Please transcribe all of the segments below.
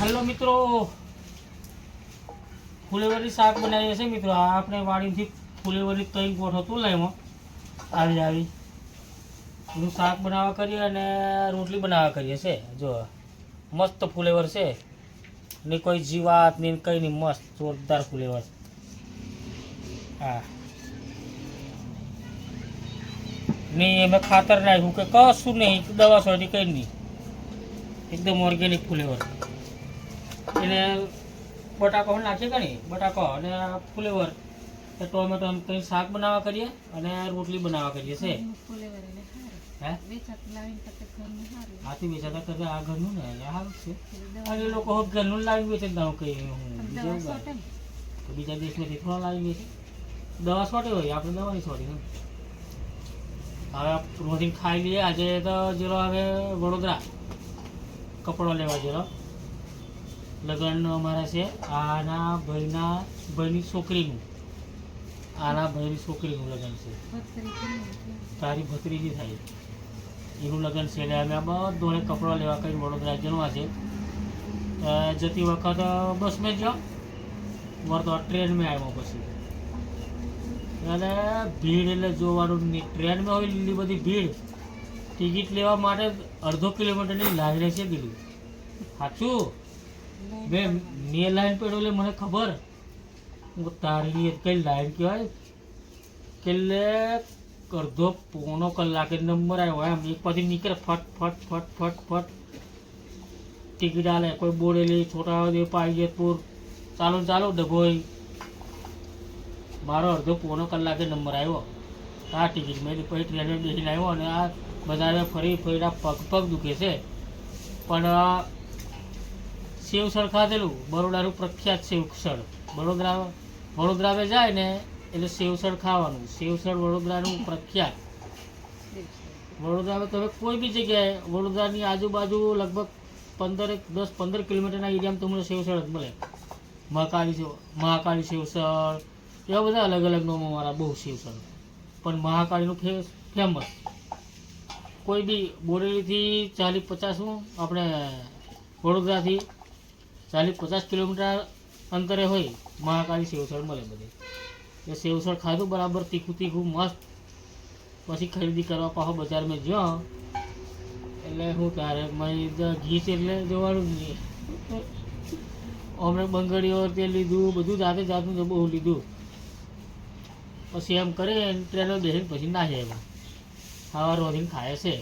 Hello મિત્રો. ફુલેવરી શાક બનાવીએ છીએ મિત્રો. આપણે વાડીથી ફુલેવરી તઈ ગોઠ હતું લાઈમાં આવી આવી. એનું શાક બનાવવા કરીએ અને રોટલી બનાવવા કરીએ છે જો, મસ્ત ફુલેવર છે. ને કોઈ જીવાત ને કંઈ નહીં, મસ્ત જોરદાર ફુલેવર. હા. નહીં એમાં ખાતર નાખ્યું કે કશું નહીં, દવા સોટી કંઈ નહીં. એકદમ ઓર્ગેનિક ફુલેવર. એને બટાકો નાખીએ કે નહીં બટાકો અને ફુલેવર. એ ટોમેટો એમ કંઈ શાક બનાવવા કરીએ અને રોટલી બનાવવા કરીએ છે. હે? હાથી વેચાતા કરતા આ ઘરનું ને એ સારું છે. અને લોકો ઘરનું લાવીને વેચે ને કઈ હું બીજું તો બીજા દેશમાંથી થોડા લાવી વેચે. દવા સોટે હોય આપણે દવાની સોટી હવે રોટી ખાઈ લઈએ. આજે તો જેરો હવે વડોદરા કપડો લેવા જેલો લગ્ન અમારા છે આના ભાઈના ભાઈની છોકરીનું. આના ભાઈની છોકરીનું લગ્ન છે. તારી ભત્રીજી થાય. એનું લગ્ન છે એટલે અમે બધોને કપડો લેવા કરીને વડોદરા જણવા છે. જતી વખત બસમાં જ જાઓ વળતો ટ્રેનમાં આવ્યો પછી. અને ભીડ એટલે જોવાનું નહીં. ટ્રેનમાં હોય લીલી બધી ભીડ. ટિકિટ લેવા માટે અડધો કિલોમીટરની લાઈન રહેશે દીધી સાચું? મેં મેં લાઈન પડ્યો એટલે મને ખબર. હું તારી કઈ લાઈન કહેવાય? કેટલે અડધો પોણો કલાકે નંબર આવ્યો એમ એક પછી નીકળે, ફટ ફટ ફટ ફટ ફટ. ટિકિટ આલે, કોઈ બોડેલી છોટાઉદેપુર પાઈજેતપુર ચાલો ચાલો, ડભોઈ. મારો અડધો પોણો કલાકે નંબર આવ્યો આ ટિકિટ મેં પછી ટ્રેનમાં બેસીને આવ્યો અને આ બધાને ફરી, ફરીના પગ પગ દુખે છે. પણ સેવસળ ખાધેલું, બરોડાનું પ્રખ્યાત સેવસળ વડોદરા, વડોદરાવે જાય ને એટલે સેવસળ ખાવાનું. સેવસળ વડોદરાનું પ્રખ્યાત. વડોદરામાં તમે કોઈ બી જગ્યાએ, વડોદરાની આજુબાજુ લગભગ પંદર દસ, પંદર કિલોમીટરના એરિયામાં તમને સેવસળ જ મળે. મહાકાળી મહાકાળી સેવસળ એવા બધા અલગ અલગ નામો મારા બહુ સેવસળ પણ મહાકાળીનું ફેમસ. કોઈ બી બોરેલીથી ચાલીસ પચાસનું આપણે વડોદરાથી ચાલીસ પચાસ કિલોમીટર અંતરે હોય, મહાકાળી સેવસળ મળે બધે. એ સેવસળ ખાધું બરાબર, તીખું તીખું, મસ્ત. પછી ખરીદી કરવા પાછો બજારમાં જ્યો, એટલે હું તારે મારી ઘી છે એટલે જોવાનું જ નહીં. હમણાં બંગડીઓ તે લીધું, બધું જાતે જાતનું બહુ લીધું. પછી એમ કરે, ટ્રેનો બેસીને પછી ના જાય ખાવા રોધીને ખાય છે.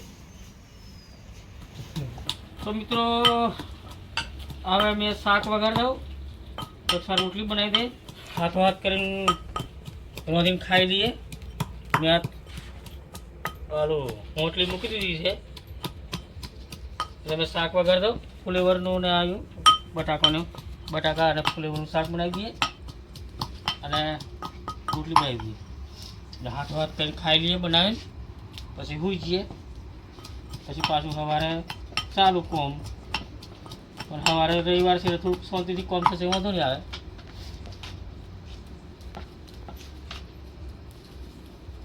તો મિત્રો હવે મેં શાક વઘાર દઉં તો સાર રોટલી બનાવી દે હાથો હાથ કરીને રોધીને ખાઈ લઈએ. મેં હાલો રોટલી મૂકી દીધી છે. એટલે મેં શાક વઘાર દઉં ફુલેવરનું ને આવ્યું બટાકાનું. બટાકા અને ફુલેવરનું શાક બનાવી દઈએ. અને રોટલી બનાવી દઈએ. એટલે હાથો હાથ કરીને ખાઈ લઈએ બનાવીને. પછી સૂઈ જઈએ. પછી પાછું સવારે ચાલુ કોમ. પણ સવારે રવિવાર છે, થોડુંક શાંતિથી કોમ થશે, વાંધો નહીં આવે.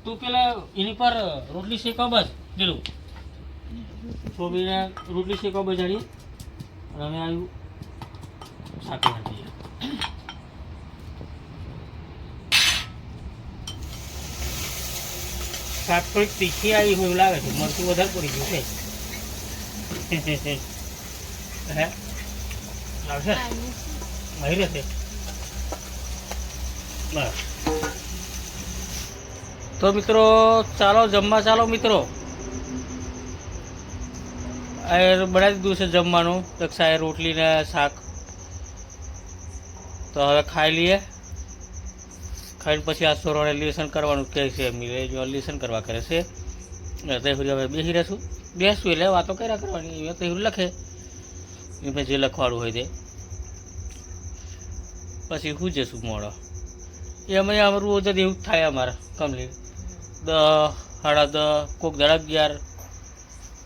તું પેલા એની પર રોટલી શેકો બસ પેલું? છોકરીને રોટલી શેકો બજાડી અને અમે આવ્યું નાખીએ શાક થોડીક તીખી આવી હોય એવું લાગે છે, મરચું વધારે પડી ગયું છે. હે? આવશે? આવી રહેશે બસ. તો મિત્રો ચાલો જમવા ચાલો મિત્રો. બનાવી દીધું છે જમવાનું દક્ષાએ રોટલી ને શાક. તો હવે ખાઈ લઈએ. ખાઈને પછી આ સોરોને લિસન કરવાનું કહે છે મિલે જો લિસન કરવા કરે છે. એટલે તે હવે બેસી રહેશું. બેસું એટલે વાતો કર્યા કરવાની. એ લખે. એમને જે લખવાનું હોય તે. પછી હું જશું મોડો. અમે આમ રોજ જ એવું થાય અમારે કમલી દ, સાડા દસ કોક દાડા અગિયાર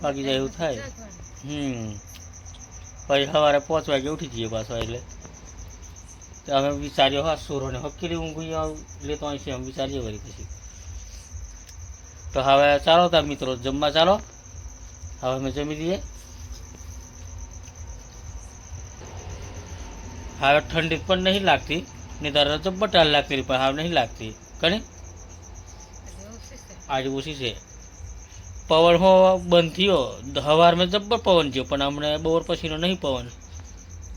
વાગી જાય એવું થાય. હમ. પછી સવારે પાંચ વાગે ઉઠી જઈએ પાછો એટલે. તો અમે વિચાર્યો, હા, સોરોને હકીલી ઊંઘી આવું લેતો અહીં છે, અમે વિચારીએ વળી પછી. તો હવે ચાલો તાર મિત્રો, જમવા ચાલો. હવે અમે જમી દઈએ હવે ઠંડી પણ નહીં લાગતી તારે જબ્બર ટાળ લાગતી, પણ હાવ નહીં લાગતી. કને આજે ઓછી છે. પવન હો બંધ થયો. હવારમાં જબ્બર પવન થયો, પણ હમણાં બપોર પછીનો નહીં પવન.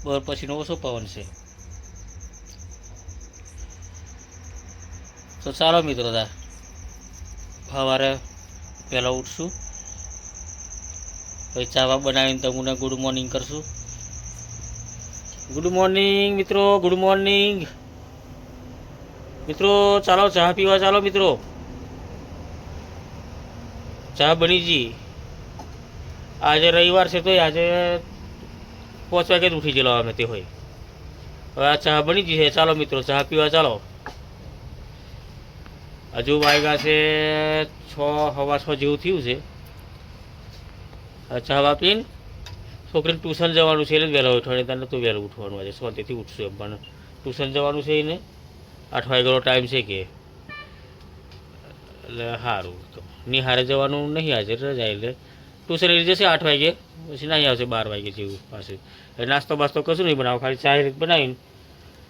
બપોર પછીનો ઓછો પવન છે. તો ચાલો મિત્રો તાર સવારે પહેલાં ઉઠશું. પછી ચાવા બનાવીને તમને ગુડ મોર્નિંગ કરશું. ગુડ મોર્નિંગ મિત્રો. ગુડ મોર્નિંગ મિત્રો, ચાલો, ચા પીવા ચાલો, મિત્રો. ચા બની જી આજે રવિવાર છે તો આજે પાંચ વાગે જ ઉઠી ગયેલો અમે તે હોય. હવે આ ચા બની જી છે. ચાલો, મિત્રો, ચા પીવા ચાલો. હજુ વાગ્યા છે, છ, હવા છ જેવું થયું છે. ચા બા પીને છોકરીને ટ્યુશન જવાનું છે એટલે વહેલા ઉઠવાનું તને તો વહેલું ઉઠવાનું આજે. શાંતિથી ઉઠશું એમ પણ ટ્યુશન જવાનું છે એને આઠ વાગ્યાનો ટાઈમ છે કે. એટલે સારું તો. નિહારે જવાનું નહીં આજે રજા એટલે. ટ્યુશન લઈ જશે આઠ વાગે પછી નહીં આવશે બાર વાગે જેવું પાસે. એટલે નાસ્તો બાસ્તો કશું નહીં બનાવો ખાલી ચા રીત બનાવીને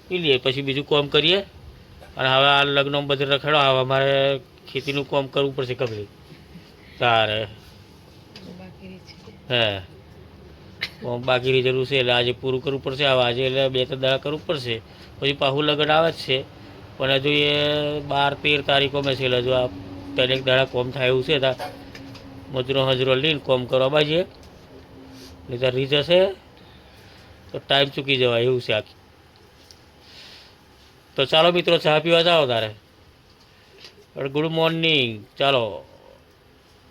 પી લઈએ પછી બીજું કામ કરીએ. અને હવે આ લગ્ન બધે રખડો હવે અમારે ખેતીનું કામ કરવું પડશે કપડી તારે. હે. કોમ બાકી રહી જરૂર છે એટલે આજે પૂરું કરવું પડશે. હવે આજે એટલે બે ત્રણ દાડા કરવું પડશે. પછી પાહુ લગ્ન આવે જ છે. પણ હજુ એ બાર, તેર તારીખો મેં છે એટલે હજુ આ પહેલેક દાડા કોમ થાય એવું છે. ત્યાં મજૂરો હજરો લઈને કોમ કરવા બાજીએ નહીં તો રીત હશે. તો ટાઈમ ચૂકી જવાય એવું છે આખી. તો ચાલો મિત્રો, ચા પીવા જાઓ તારે. Good morning. ચાલો.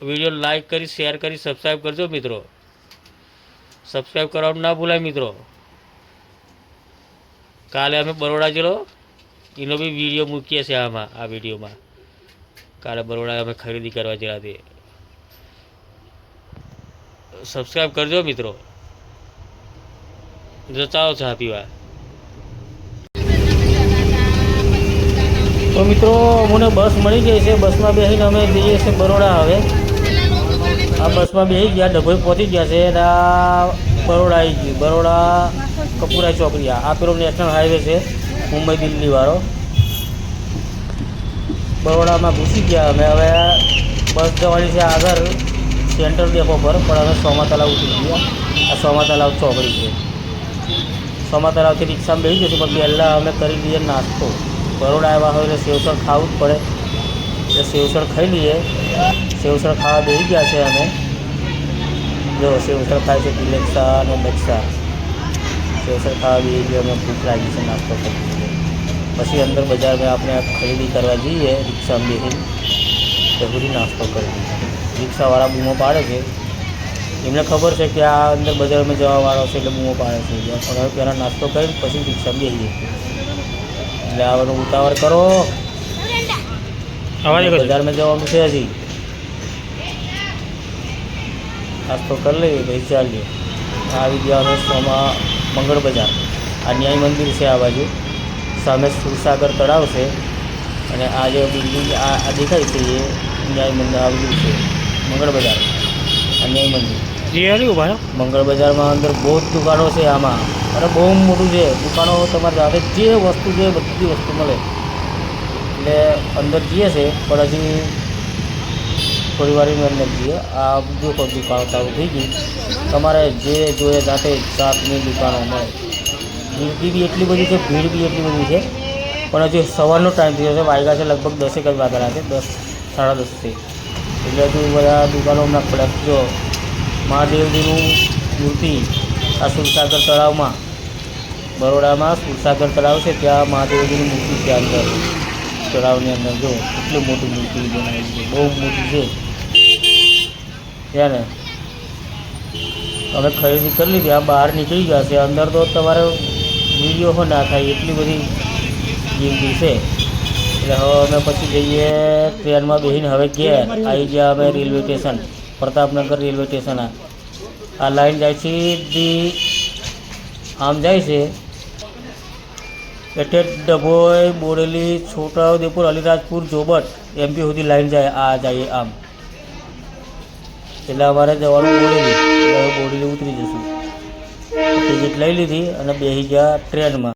વીડિયો લાઈક કરી, શેર કરી, સબસ્ક્રાઈબ કરજો મિત્રો. સબસ્ક્રાઈબ કરવાનું ના ભૂલાય મિત્રો. કાલે અમે બરોડા જેલો એનો બી વીડિયો મૂકીએ છીએ આમાં, આ વિડીયોમાં. કાલે બરોડા અમે ખરીદી કરવા જરા તે. સબસ્ક્રાઈબ કરજો મિત્રો. જો ચાલો ચા પીવા. તો મિત્રો, મને બસ મળી ગઈ છે. બસમાં બેસીને અમે જઈએ છીએ બરોડા હવે. આ બસમાં બેસી ગયા, ડભોઈ પહોંચી ગયા છે અને આ બરોડા આવી ગયું. બરોડા કપુરા ચોકડીયા આ પેલો નેશનલ હાઈવે છે, મુંબઈ દિલ્હી વાળો. બરોડામાં ઘૂસી ગયા અમે. હવે બસ જવાની છે આગળ સેન્ટ્રલ ડેપો પર, પણ અમે સોમા તલાવ ઉતરી ગયા. આ સોમા તલાવ ચોકડી છે. સોમા તલાવથી રિક્ષામાં બેસી જશું, પણ પહેલાં અમે કરી દઈએ નાસ્તો. બરોડા આવ્યા હોય એટલે સેવસણ ખાવું જ પડે. એટલે સેવસણ ખાઈ લઈએ. સેવસણ ખાવા બેસી ગયા છે અમે. જો સેવસણ ખાય છે ડિલેક્સા અને દક્ષા. સેવસણ ખાવા બેસી ગયા અમે ભૂખ લાગી છે નાસ્તો કરી પછી અંદર બજારમાં આપણે ખરીદી કરવા જઈએ રિક્ષામાં બેસીને તો બધી નાસ્તો કરી રિક્ષાવાળા બૂમો પાડે છે. એમને ખબર છે કે આ અંદર બજારમાં જવાવાળો છે એટલે બૂમો પાડે છે. પહેલાં નાસ્તો કરીને પછી રિક્ષામાં બેસીએ એટલે આવવાનું ઉતાવળ કરો. બજારમાં જવાનું છે હજી. નાસ્તો કરી લઈએ પછી ચાલીએ. આવી ગયા અમે મંગળ બજાર આ ન્યાય મંદિર છે આ બાજુ. સામે સુરસાગર તળાવ છે. અને આ જે બિલ્ડિંગ આ દેખાય છે એ ન્યાય મંદિર આવેલું છે. મંગળ બજાર આ ન્યાય મંદિર. જી ઊભા મંગળ બજારમાં અંદર બહુ જ દુકાનો છે આમાં. અરે બહુ મોટું છે. દુકાનો તમારે જાતે જે વસ્તુ છે બધી વસ્તુ મળે. એટલે અંદર જઈએ છે, પણ હજી થોડી વારની અંદર જઈએ. આ બધું દુકાનો ચાલુ થઈ ગઈ તમારે જે જોઈએ જાતે જાતની દુકાનો મળે ગીરદી બી એટલી બધી છે, ભીડ બી એટલી બધી છે. પણ હજી સવારનો ટાઈમ થયો છે વાગ્યા છે લગભગ દસેક જ વાગેલા છે દસ, સાડા દસથી એટલે હજુ બધા દુકાનો હમણાં ખોલ્યા જો મહાદેવજીનું મૂર્તિ આ સુરસાગર તળાવમાં, બરોડામાં સુરસાગર તળાવ છે, ત્યાં મહાદેવજીની મૂર્તિ છે અંદર. તળાવની અંદર જો કેટલી મોટી મૂર્તિ બનાવેલી છે, બહુ મોટી છે. ત્યાં ને અમે ખરીદી કરી લીધી, આ બહાર નીકળી ગયા છે અંદર તો તમારે વીડિયો હો ના થાય, એટલી બધી જિંદગી છે. એટલે હવે અમે પછી જઈએ, ટ્રેનમાં બેસીને હવે ઘેર, આવી ગયા અમે railway station, Pratapnagar railway station આ. આ લાઈન જાય છે સીધી આમ જાય છે. એટલે ડભોઈ, બોડેલી, છોટાઉદેપુર, અલીરાજપુર, જોબટ એમપી સુધી લાઈન જાય, આ જાય આમ. એટલે અમારે જવાનું હવે બોડેલી ઉતરી જશું. ટિકિટ લઈ લીધી અને બેસી ગયા ટ્રેનમાં.